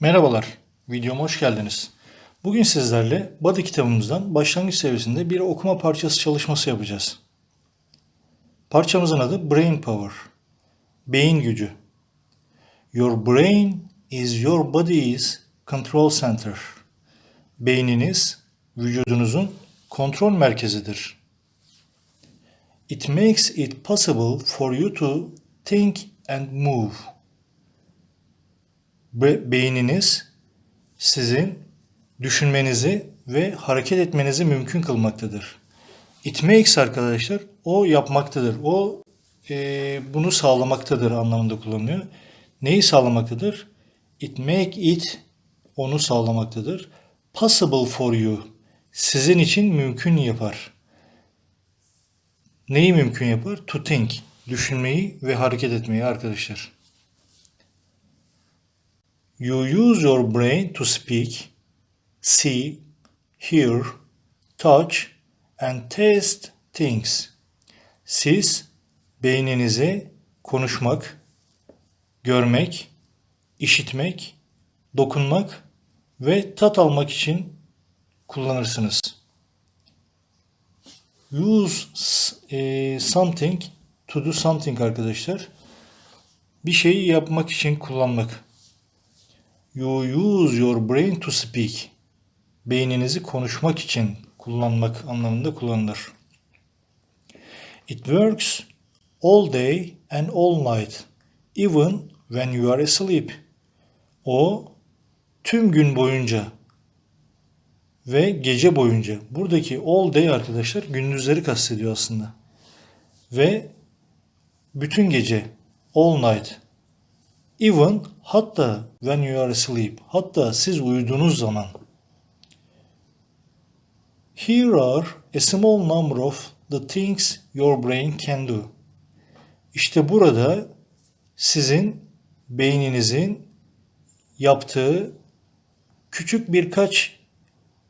Merhabalar, videoma hoş geldiniz. Bugün sizlerle Body kitabımızdan başlangıç seviyesinde bir okuma parçası çalışması yapacağız. Parçamızın adı Brain Power, beyin gücü. Your brain is your body's control center. Beyniniz vücudunuzun kontrol merkezidir. It makes it possible for you to think and move. Be- beyniniz sizin düşünmenizi ve hareket etmenizi mümkün kılmaktadır. It makes arkadaşlar o yapmaktadır. O e, bunu sağlamaktadır anlamında kullanılıyor. Neyi sağlamaktadır? It make it onu sağlamaktadır. Possible for you sizin için mümkün yapar. Neyi mümkün yapar? To think düşünmeyi ve hareket etmeyi arkadaşlar. You use your brain to speak, see, hear, touch and taste things. Siz beyninizi konuşmak, görmek, işitmek, dokunmak ve tat almak için kullanırsınız. Use e, something to do something arkadaşlar. Bir şeyi yapmak için kullanmak. You use your brain to speak. Beyninizi konuşmak için kullanmak anlamında kullanılır. It works all day and all night, even when you are asleep. O tüm gün boyunca ve gece boyunca. Buradaki all day arkadaşlar gündüzleri kastediyor aslında. Ve bütün gece all night Even hatta when you are asleep. Hatta siz uyuduğunuz zaman. Here are a small number of the things your brain can do. İşte burada sizin beyninizin yaptığı küçük birkaç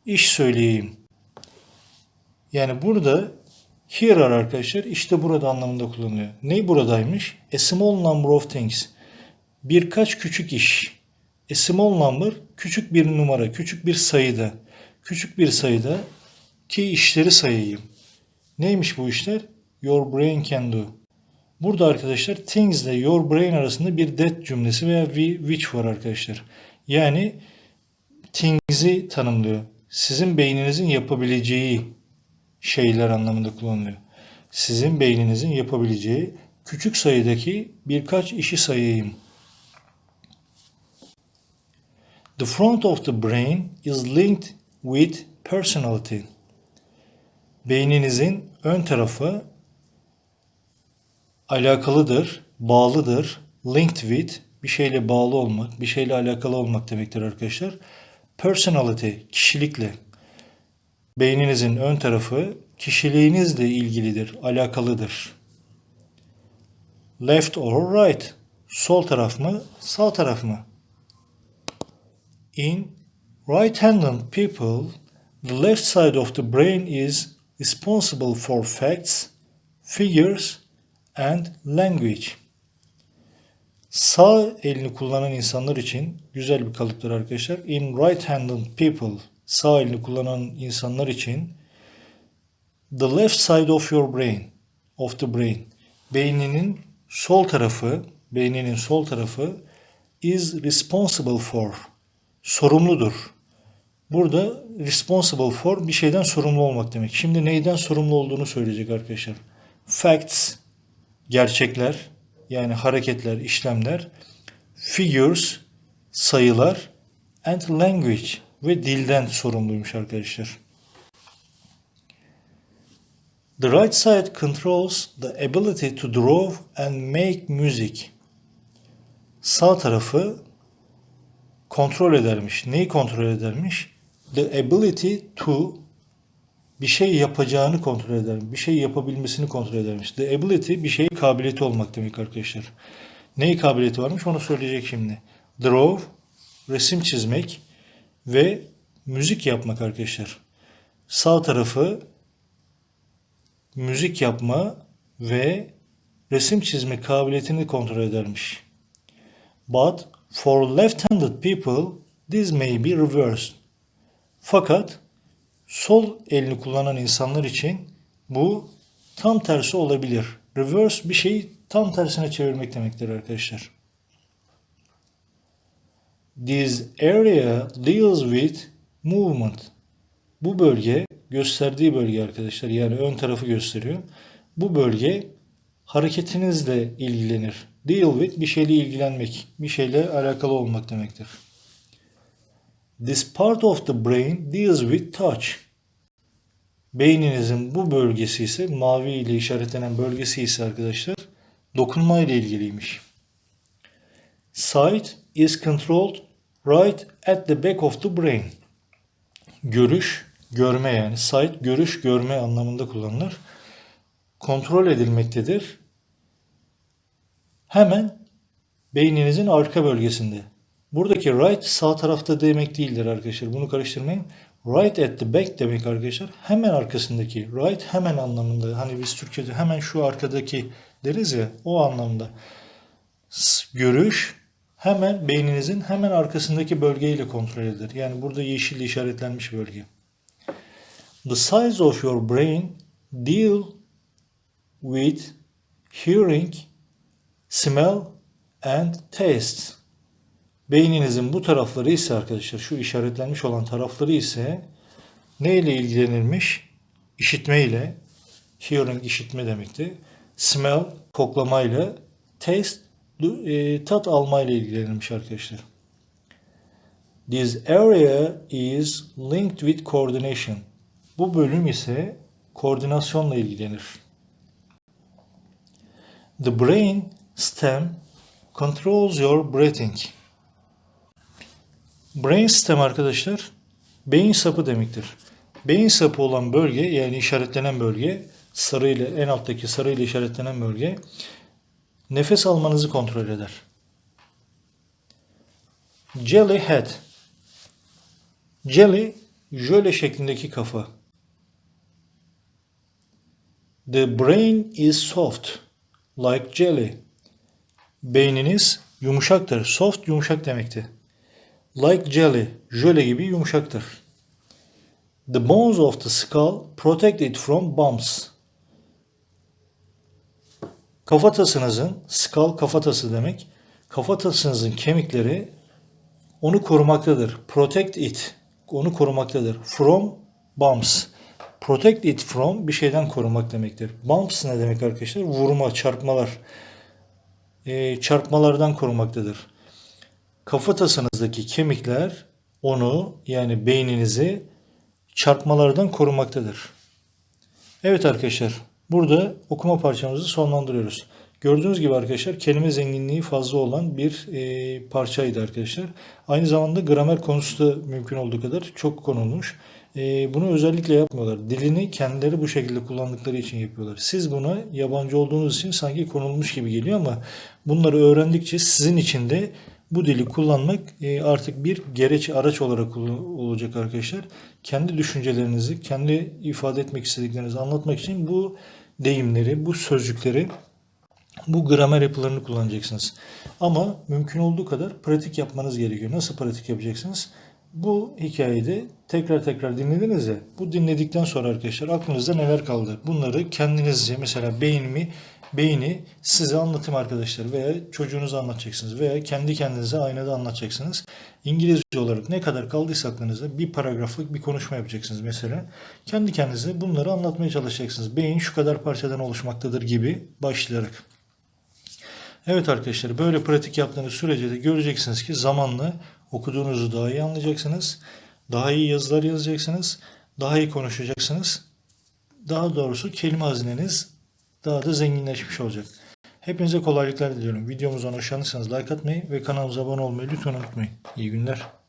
iş söyleyeyim. Yani burada here are arkadaşlar işte burada anlamında kullanılıyor. Ne buradaymış? A small number of things birkaç küçük iş. A small number küçük bir numara, küçük bir sayıda. Küçük bir sayıda ki işleri sayayım. Neymiş bu işler? Your brain can do. Burada arkadaşlar things ile your brain arasında bir that cümlesi veya which var arkadaşlar. Yani things'i tanımlıyor. Sizin beyninizin yapabileceği şeyler anlamında kullanılıyor. Sizin beyninizin yapabileceği küçük sayıdaki birkaç işi sayayım. The front of the brain is linked with personality. Beyninizin ön tarafı alakalıdır, bağlıdır. Linked with bir şeyle bağlı olmak, bir şeyle alakalı olmak demektir arkadaşlar. Personality, kişilikle. Beyninizin ön tarafı kişiliğinizle ilgilidir, alakalıdır. Left or right, sol taraf mı, sağ taraf mı? In right-handed people, the left side of the brain is responsible for facts, figures, and language. Sağ elini kullanan insanlar için güzel bir kalıptır arkadaşlar. In right-handed people, sağ elini kullanan insanlar için the left side of your brain, of the brain, beyninin sol tarafı, beyninin sol tarafı is responsible for, sorumludur. Burada responsible for bir şeyden sorumlu olmak demek. Şimdi neyden sorumlu olduğunu söyleyecek arkadaşlar. Facts, gerçekler, yani hareketler, işlemler. Figures, sayılar. And language ve dilden sorumluymuş arkadaşlar. The right side controls the ability to draw and make music. Sağ tarafı kontrol edermiş. Neyi kontrol edermiş? The ability to bir şey yapacağını kontrol eder. Bir şey yapabilmesini kontrol edermiş. The ability bir şeyin kabiliyeti olmak demek arkadaşlar. Neyi kabiliyeti varmış onu söyleyecek şimdi. Draw resim çizmek ve müzik yapmak arkadaşlar. Sağ tarafı müzik yapma ve resim çizme kabiliyetini kontrol edermiş. But For left-handed people this may be reversed. Fakat sol elini kullanan insanlar için bu tam tersi olabilir. Reverse bir şeyi tam tersine çevirmek demektir arkadaşlar. This area deals with movement. Bu bölge gösterdiği bölge arkadaşlar yani ön tarafı gösteriyor. Bu bölge hareketinizle ilgilenir. Deal with bir şeyle ilgilenmek, bir şeyle alakalı olmak demektir. This part of the brain deals with touch. Beyninizin bu bölgesi ise mavi ile işaretlenen bölgesi ise arkadaşlar dokunma ile ilgiliymiş. Sight is controlled right at the back of the brain. Görüş, görme yani sight görüş, görme anlamında kullanılır. Kontrol edilmektedir. Hemen beyninizin arka bölgesinde. Buradaki right sağ tarafta demek değildir arkadaşlar. Bunu karıştırmayın. Right at the back demek arkadaşlar. Hemen arkasındaki. Right hemen anlamında. Hani biz Türkçe'de hemen şu arkadaki deriz ya o anlamda. Görüş hemen beyninizin hemen arkasındaki bölgeyle kontrol edilir. Yani burada yeşil işaretlenmiş bölge. The size of your brain deal with hearing, smell and taste. Beyninizin bu tarafları ise arkadaşlar şu işaretlenmiş olan tarafları ise neyle ilgilenirmiş? İşitme ile. Hearing işitme demekti. Smell koklamayla. Taste du- e, tat almayla ilgilenirmiş arkadaşlar. This area is linked with coordination. Bu bölüm ise koordinasyonla ilgilenir. The brain stem controls your breathing. Brain stem arkadaşlar beyin sapı demektir. Beyin sapı olan bölge yani işaretlenen bölge sarı ile en alttaki sarı ile işaretlenen bölge nefes almanızı kontrol eder. Jelly head. Jelly jöle şeklindeki kafa. The brain is soft like jelly. Beyniniz yumuşaktır. Soft yumuşak demekti. Like jelly, jöle gibi yumuşaktır. The bones of the skull protect it from bumps. Kafatasınızın, skull kafatası demek. Kafatasınızın kemikleri onu korumaktadır. Protect it, onu korumaktadır. From bumps. Protect it from bir şeyden korumak demektir. Bumps ne demek arkadaşlar? Vurma, çarpmalar. Ee, çarpmalardan korumaktadır kafatasınızdaki kemikler onu yani beyninizi çarpmalardan korumaktadır. Evet arkadaşlar burada okuma parçamızı sonlandırıyoruz. Gördüğünüz gibi arkadaşlar kelime zenginliği fazla olan bir e, parçaydı arkadaşlar. Aynı zamanda gramer konusu da mümkün olduğu kadar çok konulmuş. E, bunu özellikle yapmıyorlar. Dilini kendileri bu şekilde kullandıkları için yapıyorlar. Siz buna yabancı olduğunuz için sanki konulmuş gibi geliyor ama bunları öğrendikçe sizin için de bu dili kullanmak e, artık bir gereç araç olarak ol- olacak arkadaşlar. Kendi düşüncelerinizi, kendi ifade etmek istediklerinizi anlatmak için bu deyimleri, bu sözcükleri, bu gramer yapılarını kullanacaksınız. Ama mümkün olduğu kadar pratik yapmanız gerekiyor. Nasıl pratik yapacaksınız? Bu hikayede tekrar tekrar dinlediniz ya. Bu dinledikten sonra arkadaşlar aklınızda neler kaldı? Bunları kendinizce mesela beynimi beyni size anlatayım arkadaşlar veya çocuğunuza anlatacaksınız veya kendi kendinize aynada anlatacaksınız. İngilizce olarak ne kadar kaldıysa aklınızda bir paragraflık bir konuşma yapacaksınız mesela. Kendi kendinize bunları anlatmaya çalışacaksınız. Beyin şu kadar parçadan oluşmaktadır gibi başlayarak. Evet arkadaşlar böyle pratik yaptığınız sürece de göreceksiniz ki zamanla okuduğunuzu daha iyi anlayacaksınız. Daha iyi yazılar yazacaksınız. Daha iyi konuşacaksınız. Daha doğrusu kelime hazineniz daha da zenginleşmiş olacak. Hepinize kolaylıklar diliyorum. Videomuzdan hoşlanırsanız like atmayı ve kanalımıza abone olmayı lütfen unutmayın. İyi günler.